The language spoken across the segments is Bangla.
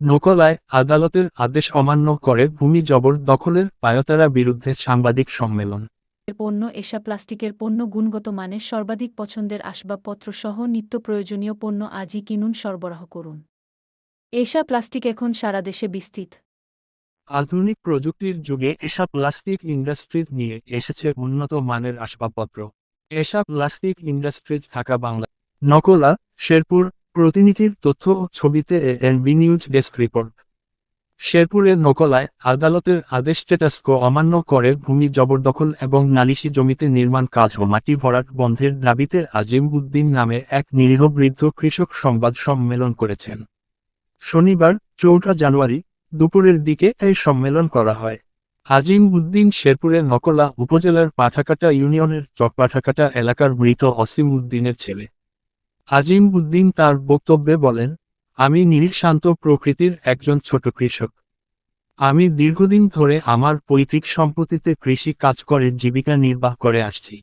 নকলায় আদালতের আদেশ অমান্য করে ভূমি জবর দখলের পায়তারা বিরুদ্ধে সাংবাদিক সম্মেলন। পণ্য এশা প্লাস্টিকের পণ্য গুণগত মানের সর্বাধিক পছন্দের আসবাবপত্র সহ নিত্য প্রয়োজনীয় পণ্য আজই কিনুন সরবরাহ করুন। এশা প্লাস্টিক এখন সারা দেশে বিস্তৃত। আধুনিক প্রযুক্তির যুগে এসা প্লাস্টিক ইন্ডাস্ট্রিজ নিয়ে এসেছে উন্নত মানের আসবাবপত্র। এসা প্লাস্টিক ইন্ডাস্ট্রিজ ঢাকা বাংলা নকলা শেরপুর প্রতিনিধির তথ্য ও ছবিতে এনবি নিউজ ডেস্ক রিপোর্ট শেরপুরের নকলায় আদালতের আদেশ স্ট্যাটাসকো অমান্য করে ভূমি জবরদখল এবং নালিশি জমিতে নির্মাণ কাজ ও মাটি ভরাট বন্ধের দাবিতে আজিম উদ্দিন নামে এক নিরীহ বৃদ্ধ কৃষক সংবাদ সম্মেলন করেছেন। শনিবার, চৌঠা জানুয়ারি, দুপুরের দিকে এই সম্মেলন করা হয়। আজিম উদ্দিন শেরপুরের নকলা উপজেলার পাঠাকাটা ইউনিয়নের চকপাঠাকাটা এলাকার মৃত অসিম উদ্দিনের ছেলে। আজিম উদ্দিন তার বক্তব্যে বলেন, আমি নিরীশান্ত প্রকৃতির একজন ছোট কৃষক। আমি দীর্ঘদিন ধরে আমার পৈতৃক সম্পত্তিতে কৃষি কাজ করে জীবিকা নির্বাহ করে আসছি।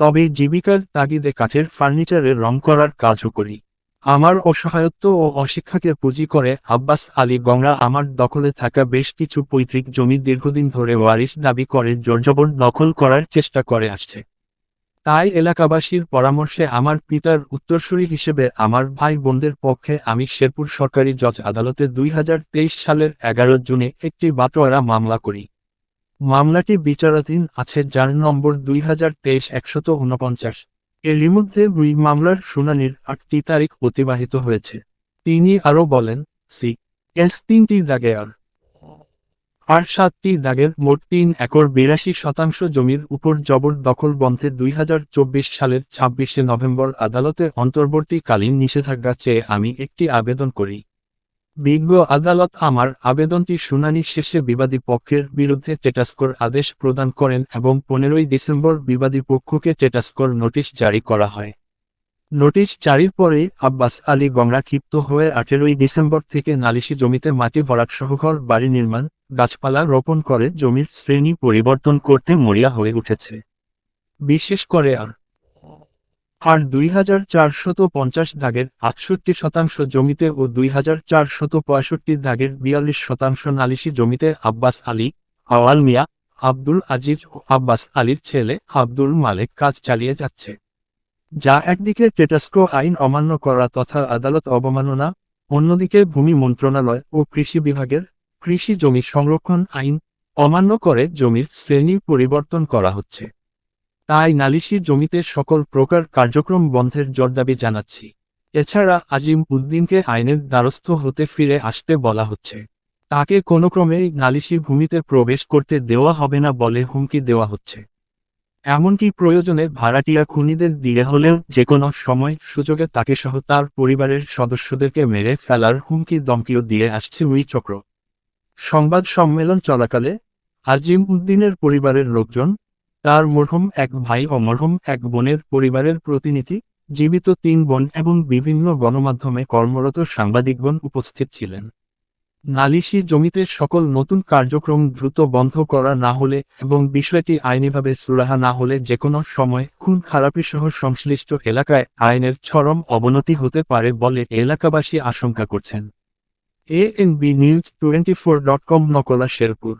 তবে জীবিকার তাগিদে কাঠের ফার্নিচারে রং করার কাজও করি। আমার অসহায়ত্ব ও অশিক্ষাকে পুঁজি করে আব্বাস আলী গঙ্গা আমার দখলে থাকা বেশ কিছু পৈতৃক জমি দীর্ঘদিন ধরে ওয়ারিশ দাবি করে জোরজবর দখল করার চেষ্টা করে আসছে। তাই এলাকাবাসীর পরামর্শে আমার পিতার উত্তরসূরি হিসেবে আমার ভাই বোনদের পক্ষে আমি শেরপুর সরকারি জজ আদালতে দুই হাজার তেইশ সালের এগারো জুনে একটি বাটোয়ারা মামলা করি। মামলাটি বিচারাধীন আছে যার নম্বর দুই হাজার তেইশ একশত উনপঞ্চাশ এরই মধ্যে দুই মামলার শুনানির আটটি তারিখ অতিবাহিত হয়েছে। তিনি আরও বলেন, সি এস তিনটি দাগে আর। আর সাতটি দাগের মোট তিন একর বিরাশি শতাংশ জমির উপর জবরদখল বন্ধে দুই হাজার চব্বিশ সালের ছাব্বিশে নভেম্বর আদালতে অন্তর্বর্তীকালীন নিষেধাজ্ঞা চেয়ে আমি একটি আবেদন করি। বিজ্ঞ আদালত আমার আবেদনটি শুনানি শেষে বিবাদী পক্ষের বিরুদ্ধে টেটাস্কোর আদেশ প্রদান করেন এবং পনেরোই ডিসেম্বর বিবাদী পক্ষকে টেটাস্কোর নোটিশ জারি করা হয়। নোটিশ জারির পরে আব্বাস আলী গংরা ক্ষিপ্ত হয়ে আঠেরোই ডিসেম্বর থেকে নালিশি জমিতে মাটি ভরাট সহঘর বাড়ি নির্মাণ, গাছপালা রোপণ করে জমির শ্রেণি পরিবর্তন করতে মরিয়া হয়ে উঠেছে। বিশেষ করে আর। আর দুই হাজার চারশত পঞ্চাশ দাগের আটষট্টি শতাংশ জমিতে ও দুই হাজার চারশত পঁয়ষট্টি দাগের বিয়াল্লিশ শতাংশ নালিশি জমিতে আব্বাস আলী, আওয়াল মিয়া, আব্দুল আজিজ ও আব্বাস আলীর ছেলে আব্দুল মালেক কাজ চালিয়ে যাচ্ছে। যা একদিকে টেটাস্কো আইন অমান্য করা তথা আদালত অবমাননা, অন্যদিকে ভূমি মন্ত্রণালয় ও কৃষি বিভাগের কৃষি জমি সংরক্ষণ আইন অমান্য করে জমির শ্রেণি পরিবর্তন করা হচ্ছে। তাই নালিশি জমিতে সকল প্রকার কার্যক্রম বন্ধের জোরদাবি জানাচ্ছি। এছাড়া আজিম উদ্দিনকে আইনের দ্বারস্থ হতে ফিরে আসতে বলা হচ্ছে। তাকে কোনো ক্রমেই নালিশি ভূমিতে প্রবেশ করতে দেওয়া হবে না বলে হুমকি দেওয়া হচ্ছে। এমনকি প্রয়োজনে ভাড়াটিয়া খুনিদের দিয়ে হলেও যে কোনো সময় সুযোগে তাকে সহ তার পরিবারের সদস্যদেরকে মেরে ফেলার হুমকি দমকিও দিয়ে আসছে ওই চক্র। সংবাদ সম্মেলন চলাকালে আজিম উদ্দিনের পরিবারের লোকজন, তার মরহুম এক ভাই ও মরহুম এক বোনের পরিবারের প্রতিনিধি, জীবিত তিন বোন এবং বিভিন্ন গণমাধ্যমে কর্মরত সাংবাদিকগণ উপস্থিত ছিলেন। নালিশি জমিতে সকল নতুন কার্যক্রম দ্রুত বন্ধ করা না হলে এবং বিষয়টি আইনিভাবে সুরাহা না হলে যে কোনো সময় খুন খারাপি সহ সংশ্লিষ্ট এলাকায় আইনের চরম অবনতি হতে পারে বলে এলাকাবাসী আশঙ্কা করছেন। A N B news twenty four dot com Nakla Sherpur.